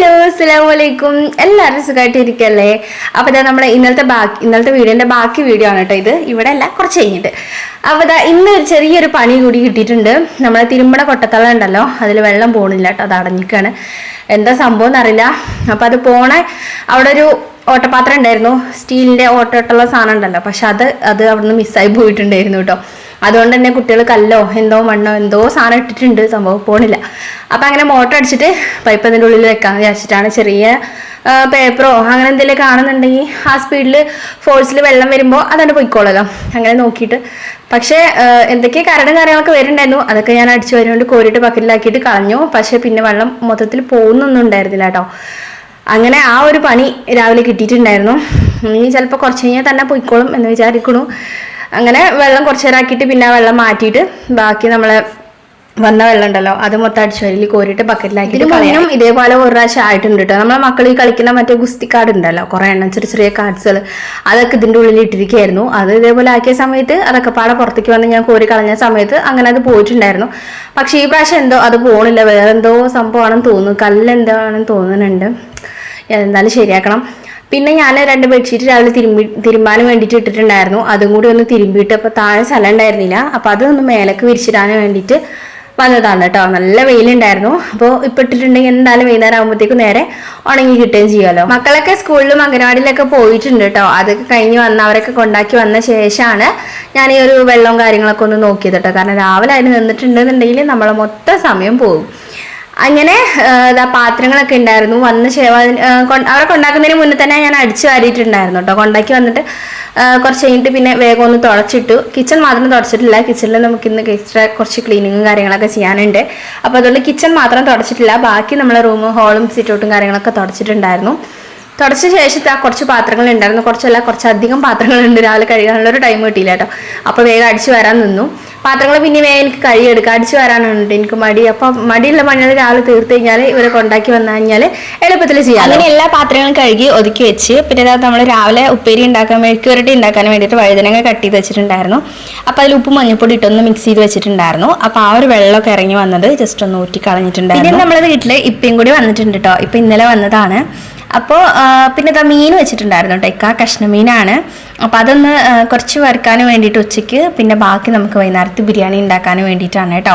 Hello അസ്സലാമു അലൈക്കും എല്ലാവരും സുഖമായിട്ട് ഇരിക്കല്ലേ അപ്പോൾ ഇതാ നമ്മുടെ ഇന്നലത്തെ ബാക്കി ഇന്നലത്തെ വീഡിയോന്റെ ബാക്കി വീഡിയോ ആണ് കേട്ടോ ഇത്. ഇവിടെ അല്ല കുറച്ച് കഴിഞ്ഞിട്ട്. അപ്പോൾ ഇതാ ഇന്ന് ഒരു ചെറിയൊരു പണി കൂടി കിട്ടിയിട്ടുണ്ട്. നമ്മളെ തിരുമ്പട കൊട്ടത്തള ഉണ്ടല്ലോ അതിൽ വെള്ളം പോണില്ല കേട്ടോ അത് അടഞ്ഞിക്കാണ്. എന്താ സംഭവം എന്നറിയില്ല. അപ്പോൾ അത് പോണ അവിടെ ഒരു ഓട്ടപാത്രം ഉണ്ടായിരുന്നു. സ്റ്റീലിന്റെ ഓട്ടോട്ടുള്ള സാധനം ഉണ്ടല്ലോ പക്ഷെ അത് അത് അവിടുന്ന് മിസ്സായി പോയിട്ടുണ്ടായിരുന്നു കേട്ടോ. അതുകൊണ്ട് തന്നെ കുട്ടികൾ കല്ലോ എന്തോ മണ്ണോ എന്തോ സാധനം ഇട്ടിട്ടുണ്ട്. സംഭവം പോണില്ല. അപ്പം അങ്ങനെ മോട്ടർ അടിച്ചിട്ട് പൈപ്പ് അതിന്റെ ഉള്ളിൽ വെക്കാമെന്ന് വിചാരിച്ചിട്ടാണ് ചെറിയ പേപ്പറോ അങ്ങനെ എന്തെങ്കിലും കാണുന്നുണ്ടെങ്കിൽ ആ സ്പീഡിൽ ഫോഴ്സിൽ വെള്ളം വരുമ്പോൾ അതുകൊണ്ട് പോയിക്കോളല്ലോ. അങ്ങനെ നോക്കിയിട്ട്. പക്ഷേ എന്തൊക്കെ കരടും കാര്യങ്ങളൊക്കെ വരുന്നുണ്ടായിരുന്നു അതൊക്കെ ഞാൻ അടിച്ചു വരുന്നുണ്ട് കോരിയിട്ട് ബക്കറ്റിലാക്കിയിട്ട് കളഞ്ഞു. പക്ഷേ പിന്നെ വെള്ളം മൊത്തത്തിൽ പോകുന്നൊന്നും ഉണ്ടായിരുന്നില്ല കേട്ടോ. അങ്ങനെ ആ ഒരു പണി രാവിലെ കിട്ടിയിട്ടുണ്ടായിരുന്നു. ഇനി ചിലപ്പോൾ കുറച്ച് കഴിഞ്ഞാൽ തന്നെ പൊയ്ക്കോളും എന്ന് വിചാരിക്കണു അങ്ങനെ വെള്ളം കുറച്ച് നേരം ആക്കിയിട്ട് പിന്നെ ആ വെള്ളം മാറ്റിയിട്ട് ബാക്കി നമ്മളെ വന്ന വെള്ളം ഉണ്ടല്ലോ അത് മൊത്തം അടിച്ചു വരയിൽ കോരിയിട്ട് ബക്കറ്റിലാക്കി കളയണം ഇതേപോലെ ഒരു പ്രാവശ്യം ആയിട്ടുണ്ട് കേട്ടോ നമ്മളെ മക്കൾ ഈ കളിക്കുന്ന മറ്റേ ഗുസ്തി കാർഡ് ഉണ്ടല്ലോ കുറെ എണ്ണം ചെറിയ ചെറിയ കാർഡ്സുകൾ അതൊക്കെ ഇതിന്റെ ഉള്ളിൽ ഇട്ടിരിക്കുകയായിരുന്നു അത് ഇതേപോലെ ആക്കിയ സമയത്ത് അതൊക്കെ പാടെ പുറത്തേക്ക് വന്ന് ഞാൻ കോരി കളഞ്ഞ സമയത്ത് അങ്ങനെ അത് പോയിട്ടുണ്ടായിരുന്നു. പക്ഷേ ഈ പ്രാവശ്യം എന്തോ അത് പോണില്ല വേറെന്തോ സംഭവമാണെന്ന് തോന്നുന്നു കല്ലെന്താണെന്ന് തോന്നുന്നുണ്ട്. എന്തായാലും ശരിയാക്കണം. പിന്നെ ഞാൻ രണ്ട് ബെഡ്ഷീറ്റ് രാവിലെ തിരുമ്പി തിരുമ്പാൻ വേണ്ടിയിട്ട് ഇട്ടിട്ടുണ്ടായിരുന്നു. അതും കൂടി ഒന്ന് തിരുമ്പിയിട്ട് അപ്പോൾ താഴെ സ്ഥലം ഉണ്ടായിരുന്നില്ല. അപ്പോൾ അതൊന്ന് മേലേക്ക് വിരിച്ചിടാൻ വേണ്ടിയിട്ട് വന്നതാണ് കേട്ടോ. നല്ല വെയിലുണ്ടായിരുന്നു. അപ്പോൾ ഇപ്പം ഇട്ടിട്ടുണ്ടെങ്കിൽ എന്തായാലും വൈകുന്നേരം ആകുമ്പോഴത്തേക്കും നേരെ ഉണങ്ങി കിട്ടുകയും ചെയ്യുമല്ലോ മക്കളൊക്കെ സ്കൂളിലും അംഗനവാടിയിലൊക്കെ പോയിട്ടുണ്ട് കേട്ടോ. അതൊക്കെ കഴിഞ്ഞ് വന്ന് അവരൊക്കെ കൊണ്ടാക്കി വന്ന ശേഷമാണ് ഞാൻ ഈ ഒരു വെള്ളവും കാര്യങ്ങളൊക്കെ ഒന്ന് നോക്കിയത് കേട്ടോ. കാരണം രാവിലെ അതിന് നിന്നിട്ടുണ്ടെന്നുണ്ടെങ്കിൽ നമ്മളെ മൊത്തം സമയം പോകും. അങ്ങനെ പാത്രങ്ങളൊക്കെ ഉണ്ടായിരുന്നു. വന്ന അവരെ കൊണ്ടാക്കുന്നതിന് മുന്നേ തന്നെ ഞാൻ അടിച്ചു വാരിയിട്ടുണ്ടായിരുന്നു കേട്ടോ കൊണ്ടാക്കി വന്നിട്ട് കുറച്ച് കഴിഞ്ഞിട്ട് പിന്നെ വേഗം ഒന്ന് തുടച്ചിട്ടു. കിച്ചൺ മാത്രം തുടച്ചിട്ടില്ല. കിച്ചണിൽ നമുക്ക് ഇന്ന് എക്സ്ട്രാ കുറച്ച് ക്ലീനിങ്ങും കാര്യങ്ങളൊക്കെ ചെയ്യാനുണ്ട്. അപ്പോൾ അതുകൊണ്ട് കിച്ചൺ മാത്രം തുടച്ചിട്ടില്ല. ബാക്കി നമ്മളെ റൂമും ഹോളും സിറ്റൗട്ടും കാര്യങ്ങളൊക്കെ തുടച്ചിട്ടുണ്ടായിരുന്നു. തുടച്ച ശേഷത്തെ ആ കുറച്ച് പാത്രങ്ങൾ ഉണ്ടായിരുന്നു. കുറച്ചല്ല കുറച്ചധികം പാത്രങ്ങളുണ്ട് രാവിലെ കഴുകാനുള്ള ഒരു ടൈം കിട്ടിയില്ല കേട്ടോ. അപ്പോൾ വേഗം അടിച്ചു വരാൻ നിന്നു. പാത്രങ്ങൾ പിന്നെ വേഗം എനിക്ക് കഴുകിയെടുക്കുക അടിച്ചു വരാനുണ്ട്. എനിക്ക് മടി. അപ്പം മടിയുള്ള പണികൾ രാവിലെ തീർത്ത് കഴിഞ്ഞാൽ ഇവരെ കൊണ്ടാക്കി വന്നു കഴിഞ്ഞാൽ എളുപ്പത്തിൽ ചെയ്യാം അങ്ങനെ എല്ലാ പാത്രങ്ങളും കഴുകി ഒതുക്കി വെച്ച് പിന്നെ അതായത് നമ്മൾ രാവിലെ ഉപ്പേരി ഉണ്ടാക്കാൻ മെഴുക്കുവരട്ടി ഉണ്ടാക്കാൻ വേണ്ടിയിട്ട് വഴുതനങ്ങ കട്ട് ചെയ്ത് വെച്ചിട്ടുണ്ടായിരുന്നു. അപ്പോൾ അതിൽ ഉപ്പ് മഞ്ഞൾപ്പൊടി ഇട്ടൊന്ന് മിക്സ് ചെയ്ത് വെച്ചിട്ടുണ്ടായിരുന്നു. അപ്പോൾ ആ ഒരു വെള്ളമൊക്കെ ഇറങ്ങി വന്നത് ജസ്റ്റ് ഒന്ന് ഊറ്റി കളഞ്ഞിട്ടുണ്ടായിരുന്നു പിന്നെ നമ്മളെ വീട്ടിൽ ഇപ്പയും കൂടി വന്നിട്ടുണ്ട് കേട്ടോ. ഇപ്പം ഇന്നലെ വന്നതാണ്. അപ്പോൾ പിന്നെ ഇതാ മീൻ വെച്ചിട്ടുണ്ടായിരുന്നു കേട്ടോ ഇക്ക കഷ്ണമീനാണ്. അപ്പോൾ അതൊന്ന് കുറച്ച് വറുക്കാൻ വേണ്ടിയിട്ട് ഉച്ചയ്ക്ക് പിന്നെ ബാക്കി നമുക്ക് വൈകുന്നേരത്ത് ബിരിയാണി ഉണ്ടാക്കാൻ വേണ്ടിയിട്ടാണ് കേട്ടോ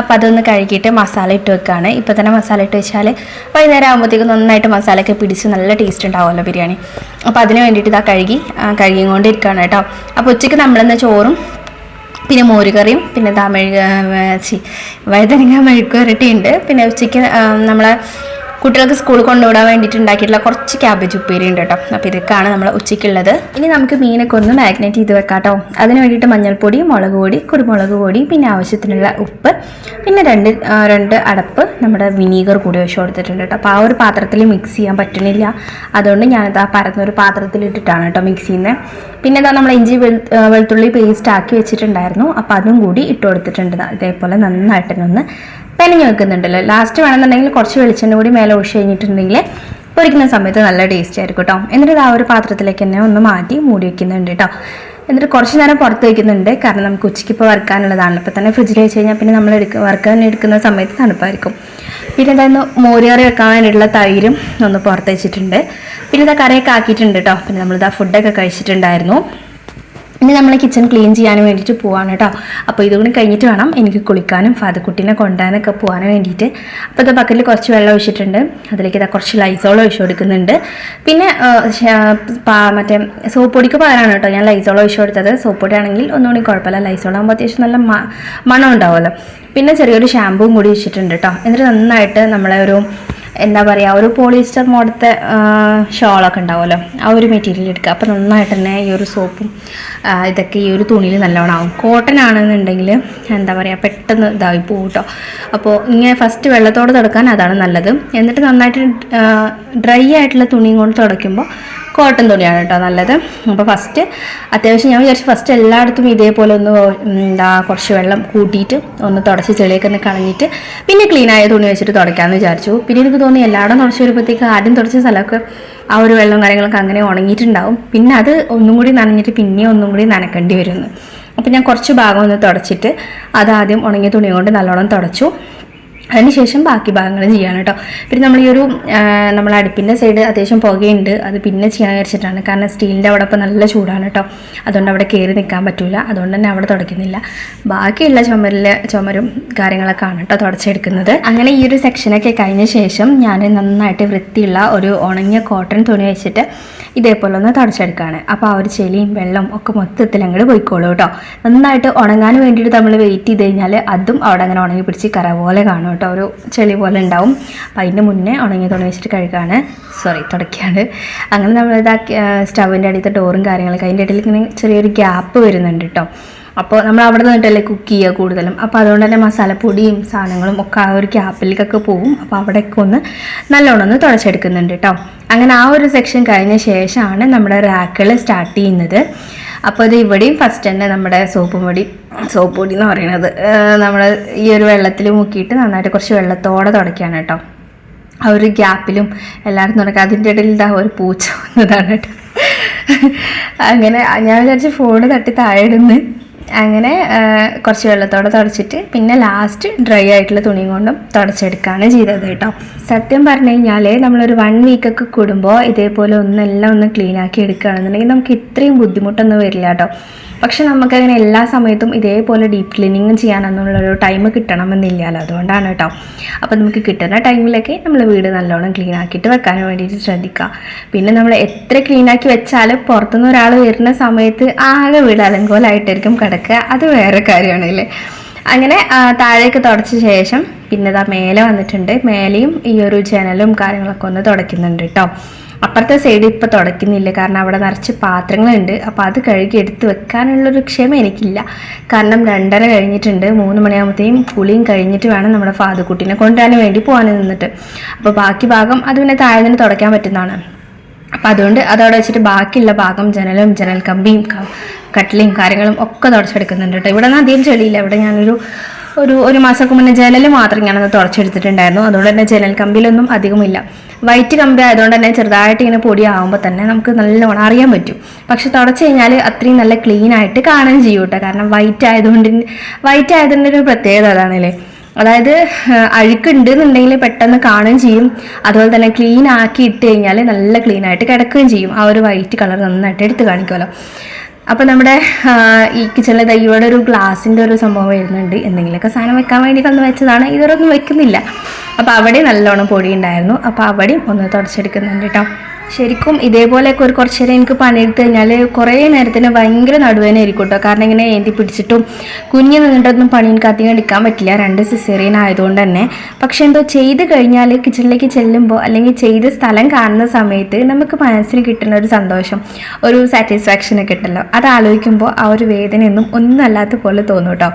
അപ്പോൾ അതൊന്ന് കഴുകിയിട്ട് മസാല ഇട്ട് വെക്കുകയാണ് ഇപ്പോൾ തന്നെ മസാല ഇട്ട് വെച്ചാൽ വൈകുന്നേരം ആകുമ്പോഴത്തേക്കും നന്നായിട്ട് മസാലയൊക്കെ പിടിച്ച് നല്ല ടേസ്റ്റ് ഉണ്ടാവുമല്ലോ ബിരിയാണി. അപ്പോൾ അതിന് വേണ്ടിയിട്ട് ഇതാ കഴുകി ആ, കഴുകിക്കൊണ്ടിരിക്കുകയാണ് കേട്ടോ അപ്പോൾ ഉച്ചയ്ക്ക് നമ്മളെന്ന് ചോറും പിന്നെ മോരുകറിയും പിന്നെ ചി വഴുതനങ്ങ മെഴുക്ക് ഉണ്ട് പിന്നെ ഉച്ചയ്ക്ക് നമ്മളെ കുട്ടികൾക്ക് സ്കൂളിൽ കൊണ്ടുവിടാൻ വേണ്ടിയിട്ട് ഉണ്ടാക്കിയിട്ടുള്ള കുറച്ച് ക്യാബേജ് ഉപ്പേരി ഉണ്ട് കേട്ടോ. അപ്പോൾ ഇതൊക്കെയാണ് നമ്മൾ ഉച്ചയ്ക്കുള്ളത്. ഇനി നമുക്ക് മീനൊക്കെ ഒന്ന് മാഗ്നേറ്റ് ചെയ്ത് വെക്കാം കേട്ടോ. അതിന് വേണ്ടിയിട്ട് മഞ്ഞൾപ്പൊടി മുളക് പൊടി കുരുമുളക് പൊടി പിന്നെ ആവശ്യത്തിനുള്ള ഉപ്പ് പിന്നെ രണ്ട് രണ്ട് അടപ്പ് നമ്മുടെ വിനീഗർ കൂടി വെച്ച് കൊടുത്തിട്ടുണ്ട് കേട്ടോ. അപ്പോൾ ആ ഒരു പാത്രത്തിൽ മിക്സ് ചെയ്യാൻ പറ്റണില്ല. അതുകൊണ്ട് ഞാനത് ആ പരന്നൊരു പാത്രത്തിൽ ഇട്ടിട്ടാണ് കേട്ടോ മിക്സ് ചെയ്യുന്നത് പിന്നെ ഇതാ നമ്മൾ ഇഞ്ചി വെളുത്തുള്ളി പേസ്റ്റ് ആക്കി വെച്ചിട്ടുണ്ടായിരുന്നു. അപ്പോൾ അതും കൂടി ഇട്ട് കൊടുത്തിട്ടുണ്ട്. ഇതേപോലെ നന്നായിട്ട് തന്നെ ഒന്ന് പെനഞ്ഞ് വെക്കുന്നുണ്ടല്ലോ ലാസ്റ്റ് വേണമെന്നുണ്ടെങ്കിൽ കുറച്ച് വെളിച്ചെണ്ണ കൂടി മേലെ ഒഴിച്ച് കഴിഞ്ഞിട്ടുണ്ടെങ്കിൽ പൊരിക്കുന്ന സമയത്ത് നല്ല ടേസ്റ്റ് ആയിരിക്കും കേട്ടോ എന്നിട്ട് ആ ഒരു പാത്രത്തിലേക്ക് തന്നെ ഒന്ന് മാറ്റി മൂടി വെക്കുന്നുണ്ട് കേട്ടോ എന്നിട്ട് കുറച്ച് നേരം പുറത്ത് വയ്ക്കുന്നുണ്ട് കാരണം നമുക്ക് ഉച്ചയ്ക്ക് ഇപ്പോൾ വറുക്കാനുള്ളതാണ്. ഇപ്പോൾ തന്നെ ഫ്രിഡ്ജിൽ വെച്ച് കഴിഞ്ഞാൽ പിന്നെ നമ്മൾ എടുക്ക വറുക്കാൻ എടുക്കുന്ന സമയത്ത് തണുപ്പായിരിക്കും. പിന്നെ എന്തായിരുന്നു മോരുകറി വെക്കാൻ വേണ്ടിയിട്ടുള്ള തൈരും ഒന്ന് പുറത്ത് വെച്ചിട്ടുണ്ട്. പിന്നെ ഇതാ കറിയൊക്കെ ആക്കിയിട്ടുണ്ട് കേട്ടോ പിന്നെ നമ്മളിതാ ഫുഡൊക്കെ കഴിച്ചിട്ടുണ്ടായിരുന്നു. ഇനി നമ്മൾ കിച്ചൺ ക്ലീൻ ചെയ്യാൻ വേണ്ടിയിട്ട് പോവാണ് കേട്ടോ അപ്പോൾ ഇതുകൂടി കഴിഞ്ഞിട്ട് വേണം എനിക്ക് കുളിക്കാനും ഫാദക്കുട്ടീനെ കൊണ്ടുപോകാനൊക്കെ പോകാൻ വേണ്ടിയിട്ട് അപ്പോൾ ഇത് ബക്കറ്റിൽ കുറച്ച് വെള്ളം ഒഴിച്ചിട്ടുണ്ട്. അതിലേക്ക് ഇതാ കുറച്ച് ലൈസോൾ ഒഴിച്ചു കൊടുക്കുന്നുണ്ട്. പിന്നെ മറ്റേ സോപ്പ് പൊടിക്ക് പകരമാണ് കേട്ടോ ഞാൻ ലൈസോൾ ഒഴിച്ചു കൊടുത്തത്. സോപ്പ് പൊടി ആണെങ്കിൽ ഒന്നുകൂടി കുഴപ്പമില്ല. ലൈസോൾ ആകുമ്പോൾ അത്യാവശ്യം നല്ല മണം ഉണ്ടാവുമല്ലോ പിന്നെ ചെറിയൊരു ഷാമ്പൂവും കൂടി വെച്ചിട്ടുണ്ട് കേട്ടോ എന്നിട്ട് നന്നായിട്ട് നമ്മളെ ഒരു എന്താ പറയുക ഒരു പോളിസ്റ്റർ മോഡത്തെ ഷോളൊക്കെ ഉണ്ടാവുമല്ലോ ആ ഒരു മെറ്റീരിയൽ എടുക്കുക. അപ്പോൾ നന്നായിട്ട് തന്നെ ഈ ഒരു സോപ്പും ഇതൊക്കെ ഈ ഒരു തുണിയിൽ നല്ലോണം ആവും. കോട്ടൺ ആണെന്നുണ്ടെങ്കിൽ എന്താ പറയുക പെട്ടെന്ന് ഇതായി പോകും കേട്ടോ. അപ്പോൾ ഇങ്ങനെ ഫസ്റ്റ് വെള്ളത്തോടെ തുടക്കാൻ അതാണ് നല്ലത്. എന്നിട്ട് നന്നായിട്ട് ഡ്രൈ ആയിട്ടുള്ള തുണിയും കൊണ്ട് തുടയ്ക്കുമ്പോൾ കോട്ടൺ തുണിയാണ് കേട്ടോ നല്ലത്. അപ്പോൾ ഫസ്റ്റ് അത്യാവശ്യം ഞാൻ വിചാരിച്ചു ഫസ്റ്റ് എല്ലായിടത്തും ഇതേപോലെ ഒന്ന് എന്താ കുറച്ച് വെള്ളം കൂട്ടിയിട്ട് ഒന്ന് തുടച്ച് ചെളിയൊക്കെ ഒന്ന് കളഞ്ഞിട്ട് പിന്നെ ക്ലീൻ ആയ തുണി വെച്ചിട്ട് തുടയ്ക്കാമെന്ന് വിചാരിച്ചു. പിന്നെ എനിക്ക് തോന്നി എല്ലായിടം തുടച്ച് വരുമ്പോഴത്തേക്ക് ആദ്യം തുടച്ച സ്ഥലമൊക്കെ ആ ഒരു വെള്ളം കാര്യങ്ങളൊക്കെ അങ്ങനെ ഉണങ്ങിയിട്ടുണ്ടാവും. പിന്നെ അത് ഒന്നും കൂടി നനഞ്ഞിട്ട് പിന്നെ ഒന്നും കൂടി നനക്കേണ്ടി വരുന്നു. അപ്പോൾ ഞാൻ കുറച്ച് ഭാഗം ഒന്ന് തുടച്ചിട്ട് അതാദ്യം ഉണങ്ങിയ തുണി കൊണ്ട് നല്ലോണം തുടച്ചു. അതിനുശേഷം ബാക്കി ഭാഗങ്ങൾ ചെയ്യാൻ കേട്ടോ പിന്നെ നമ്മൾ ഈ ഒരു നമ്മൾ അടുപ്പിന്റെ സൈഡ് അത്യാവശ്യം പുകയുണ്ട്. അത് പിന്നെ ചെയ്യാൻ വിചാരിച്ചിട്ടാണ്. കാരണം സ്റ്റീലിന്റെ അവിടെ ഇപ്പോൾ നല്ല ചൂടാണ് കേട്ടോ അതുകൊണ്ട് അവിടെ കയറി നിൽക്കാൻ പറ്റില്ല അതുകൊണ്ട് തന്നെ അവിടെ തുടയ്ക്കുന്നില്ല. ബാക്കിയുള്ള ചുമരിലെ ചുമരും കാര്യങ്ങളൊക്കെ ആണ് കേട്ടോ തുടച്ചെടുക്കുന്നത്. അങ്ങനെ ഈ ഒരു സെക്ഷനൊക്കെ കഴിഞ്ഞ ശേഷം ഞാൻ നന്നായിട്ട് വൃത്തിയുള്ള ഒരു ഉണങ്ങിയ കോട്ടൺ തുണി വെച്ചിട്ട് ഇതേപോലെ ഒന്ന് തുടച്ചെടുക്കുകയാണ് അപ്പോൾ ആ ഒരു ചെളിയും വെള്ളം ഒക്കെ മൊത്തത്തിൽ അങ്ങോട്ട് പോയിക്കോളൂ കേട്ടോ നന്നായിട്ട് ഉണങ്ങാൻ വേണ്ടിയിട്ട് നമ്മൾ വെയിറ്റ് ചെയ്ത് കഴിഞ്ഞാൽ അതും അവിടെ അങ്ങനെ ഉണങ്ങി പിടിച്ച് കറ പോലെ കാണും കേട്ടോ ഒരു ചെളി പോലെ ഉണ്ടാവും. അപ്പം അതിന്റെ മുന്നേ ഉണങ്ങി തുണി വെച്ചിട്ട് കഴുകാണ്. സോറി തുടക്കുകയാണ് അങ്ങനെ നമ്മൾ ഇതാക്കി സ്റ്റവിന്റെ അടിയത്തെ ഡോറും കാര്യങ്ങളൊക്കെ അതിന്റെ ഇടയിൽ ഇങ്ങനെ ചെറിയൊരു ഗ്യാപ്പ് വരുന്നുണ്ട് കേട്ടോ. അപ്പോൾ നമ്മൾ അവിടെ നിന്നിട്ടല്ലേ കുക്ക് ചെയ്യുക കൂടുതലും. അപ്പോൾ അതുകൊണ്ട് തന്നെ മസാലപ്പൊടിയും സാധനങ്ങളും ഒക്കെ ആ ഒരു ഗ്യാപ്പിലേക്കൊക്കെ പോകും അപ്പോൾ അവിടെയൊക്കെ ഒന്ന് നല്ലോണം ഒന്ന് തുടച്ചെടുക്കുന്നുണ്ട് കേട്ടോ. അങ്ങനെ ആ ഒരു സെക്ഷൻ കഴിഞ്ഞ ശേഷമാണ് നമ്മുടെ റാക്കുകൾ സ്റ്റാർട്ട് ചെയ്യുന്നത്. അപ്പോൾ ഇത് ഇവിടെയും ഫസ്റ്റ് തന്നെ നമ്മുടെ സോപ്പ് പൊടി സോപ്പ് പൊടി എന്ന് പറയുന്നത്. നമ്മൾ ഈ ഒരു വെള്ളത്തിൽ മുക്കിയിട്ട് നന്നായിട്ട് കുറച്ച് വെള്ളത്തോടെ തുടയ്ക്കുകയാണ് കേട്ടോ. ആ ഒരു ഗ്യാപ്പിലും എല്ലായിടത്തും തുടക്കുക അതിന്റെ ഇടയിൽ ഇതാ ഒരു പൂച്ച വന്നതാണ് കേട്ടോ. അങ്ങനെ ഞാൻ വിചാരിച്ച് ഫോണ് തട്ടി താഴെ ഇടുന്ന്. അങ്ങനെ കുറച്ച് വെള്ളത്തോടെ തുടച്ചിട്ട് പിന്നെ ലാസ്റ്റ് ഡ്രൈ ആയിട്ടുള്ള തുണിയും കൊണ്ടും തുടച്ചെടുക്കുകയാണ് ചെയ്തത് കേട്ടോ. സത്യം പറഞ്ഞു കഴിഞ്ഞാൽ നമ്മളൊരു വൺ വീക്കൊക്കെ കൂടുമ്പോൾ ഇതേപോലെ ഒന്നെല്ലാം ഒന്ന് ക്ലീൻ ആക്കി എടുക്കുകയാണെന്നുണ്ടെങ്കിൽ നമുക്ക് ഇത്രയും ബുദ്ധിമുട്ടൊന്നും വരില്ല കേട്ടോ. പക്ഷെ നമുക്കങ്ങനെ എല്ലാ സമയത്തും ഇതേപോലെ ഡീപ്പ് ക്ലീനിങ് ചെയ്യാനെന്നുള്ളൊരു ടൈം കിട്ടണമെന്നില്ലല്ലോ. അതുകൊണ്ടാണ് കേട്ടോ. അപ്പോൾ നമുക്ക് കിട്ടുന്ന ടൈമിലൊക്കെ നമ്മൾ വീട് നല്ലോണം ക്ലീൻ ആക്കിയിട്ട് വെക്കാൻ വേണ്ടിയിട്ട് ശ്രദ്ധിക്കുക. പിന്നെ നമ്മൾ എത്ര ക്ലീൻ ആക്കി വെച്ചാലും പുറത്തുനിന്ന് ഒരാൾ വരുന്ന സമയത്ത് ആകെ വീട് അലങ്കോലമായിട്ടായിരിക്കും കിടക്കുക അത് വേറെ കാര്യമാണ് അല്ലേ അങ്ങനെ താഴേക്ക് തുടച്ച ശേഷം പിന്നെ ഇതാ മേലെ വന്നിട്ടുണ്ട്. മേലെയും ഈ ഒരു ജനലും കാര്യങ്ങളൊക്കെ ഒന്ന് തുടയ്ക്കുന്നുണ്ട് കേട്ടോ അപ്പുറത്തെ സൈഡ് ഇപ്പോൾ തുടയ്ക്കുന്നില്ല. കാരണം അവിടെ നിറച്ച് പാത്രങ്ങളുണ്ട്. അപ്പോൾ അത് കഴുകി എടുത്ത് വെക്കാനുള്ളൊരു ക്ഷമ എനിക്കില്ല. കാരണം രണ്ടര കഴിഞ്ഞിട്ടുണ്ട്. മൂന്ന് മണിയാകുമ്പോഴത്തേക്കും കുളിയും കഴിഞ്ഞിട്ട് വേണം നമ്മുടെ ഫാദുക്കുട്ടീനെ കൊണ്ടുവരാൻ വേണ്ടി പോകാൻ നിന്നിട്ട്. അപ്പോൾ ബാക്കി ഭാഗം അത് പിന്നെ താഴെ നിന്ന് തുടയ്ക്കാൻ പറ്റുന്നതാണ്. അപ്പം അതുകൊണ്ട് അതവിടെ വെച്ചിട്ട് ബാക്കിയുള്ള ഭാഗം ജനലും ജനൽ കമ്പിയും കട്ടിലയും കാര്യങ്ങളും ഒക്കെ തുടച്ചെടുക്കുന്നുണ്ട് കേട്ടോ. ഇവിടെ നിന്ന് അധികം ചെളിയില്ല. ഇവിടെ ഞാനൊരു ഒരു ഒരു മാസമൊക്കെ മുന്നേ ജനൽ മാത്രം ഞാനത് തുടച്ചെടുത്തിട്ടുണ്ടായിരുന്നു. അതുകൊണ്ട് തന്നെ ജനൽ കമ്പിയിലൊന്നും അധികമില്ല. വൈറ്റ് കമ്പി ആയതുകൊണ്ട് തന്നെ ചെറുതായിട്ട് ഇങ്ങനെ പൊടിയാവുമ്പോൾ തന്നെ നമുക്ക് നല്ലോണം അറിയാൻ പറ്റും. പക്ഷെ തുടച്ച് കഴിഞ്ഞാൽ അത്രയും നല്ല ക്ലീൻ ആയിട്ട് കാണുകയും ചെയ്യും കേട്ടോ. കാരണം വൈറ്റ് ആയതുകൊണ്ട് വൈറ്റ് ആയതിന്റെ ഒരു പ്രത്യേകത അതാണല്ലേ. അതായത് അഴുക്കുണ്ട് എന്നുണ്ടെങ്കിൽ പെട്ടെന്ന് കാണുകയും ചെയ്യും. അതുപോലെ തന്നെ ക്ലീൻ ആക്കി ഇട്ട് കഴിഞ്ഞാൽ നല്ല ക്ലീൻ ആയിട്ട് കിടക്കുകയും ചെയ്യും. ആ ഒരു വൈറ്റ് കളർ നന്നായിട്ട് എടുത്ത് കാണിക്കുമല്ലോ. അപ്പോൾ നമ്മുടെ ഈ കിച്ചണിൽ ഇവിടെ ഒരു ഗ്ലാസിന്റെ ഒരു സംഭവം വരുന്നുണ്ട്. എന്തെങ്കിലുമൊക്കെ സാധനം വെക്കാൻ വേണ്ടിയിട്ട് ഒന്ന് വെച്ചതാണ്. ഒന്നും വെക്കുന്നില്ല. അപ്പോൾ അവിടെ നല്ലോണം പൊടി ഉണ്ടായിരുന്നു. അപ്പോൾ അവിടെയും ഒന്ന് തുടച്ചെടുക്കുന്നുണ്ട് കേട്ടോ ശരിക്കും ഇതേപോലെയൊക്കെ ഒരു കുറച്ച് നേരം എനിക്ക് പണിയെടുത്ത് കഴിഞ്ഞാൽ കുറേ നേരത്തിന് ഭയങ്കര നടുവേന ആയിരിക്കും കേട്ടോ കാരണം ഇങ്ങനെ ഏന്തി പിടിച്ചിട്ടും കുഞ്ഞ് നിന്നിട്ടൊന്നും പണി എനിക്ക് അധികം എടുക്കാൻ പറ്റില്ല. രണ്ട് സിസേറിയൻ ആയതുകൊണ്ട് തന്നെ. പക്ഷെ എന്തോ ചെയ്ത് കഴിഞ്ഞാൽ കിച്ചണിലേക്ക് ചെല്ലുമ്പോൾ അല്ലെങ്കിൽ ചെയ്ത സ്ഥലം കാണുന്ന സമയത്ത് നമുക്ക് മനസ്സിന് കിട്ടുന്ന ഒരു സന്തോഷം ഒരു സാറ്റിസ്ഫാക്ഷൻ ഒക്കെ ഉണ്ടല്ലോ. അത് ആലോചിക്കുമ്പോൾ ആ ഒരു വേദനയൊന്നും ഒന്നും അല്ലാത്ത പോലെ തോന്നും കേട്ടോ.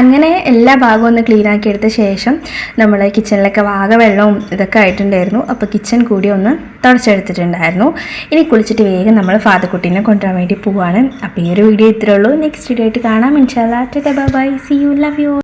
അങ്ങനെ എല്ലാ ഭാഗവും ഒന്ന് ക്ലീൻ ആക്കി എടുത്ത ശേഷം നമ്മൾ കിച്ചണിലൊക്കെ വാഗ വെള്ളവും ഇതൊക്കെ ആയിട്ടുണ്ടായിരുന്നു. അപ്പോൾ കിച്ചൺ കൂടി ഒന്ന് തുടച്ചെടുത്തിട്ടുണ്ടായിരുന്നു. ഇനി കുളിച്ചിട്ട് വേഗം നമ്മൾ ഫാദർക്കുട്ടീനെ കൊണ്ടുവരാൻ വേണ്ടി പോവാണ്. അപ്പോൾ ഈ ഒരു വീഡിയോ ഇത്രേ ഉള്ളൂ. നെക്സ്റ്റ് വീഡിയോ ആയിട്ട് കാണാം. ഇൻഷാല്ലാ bye see you love you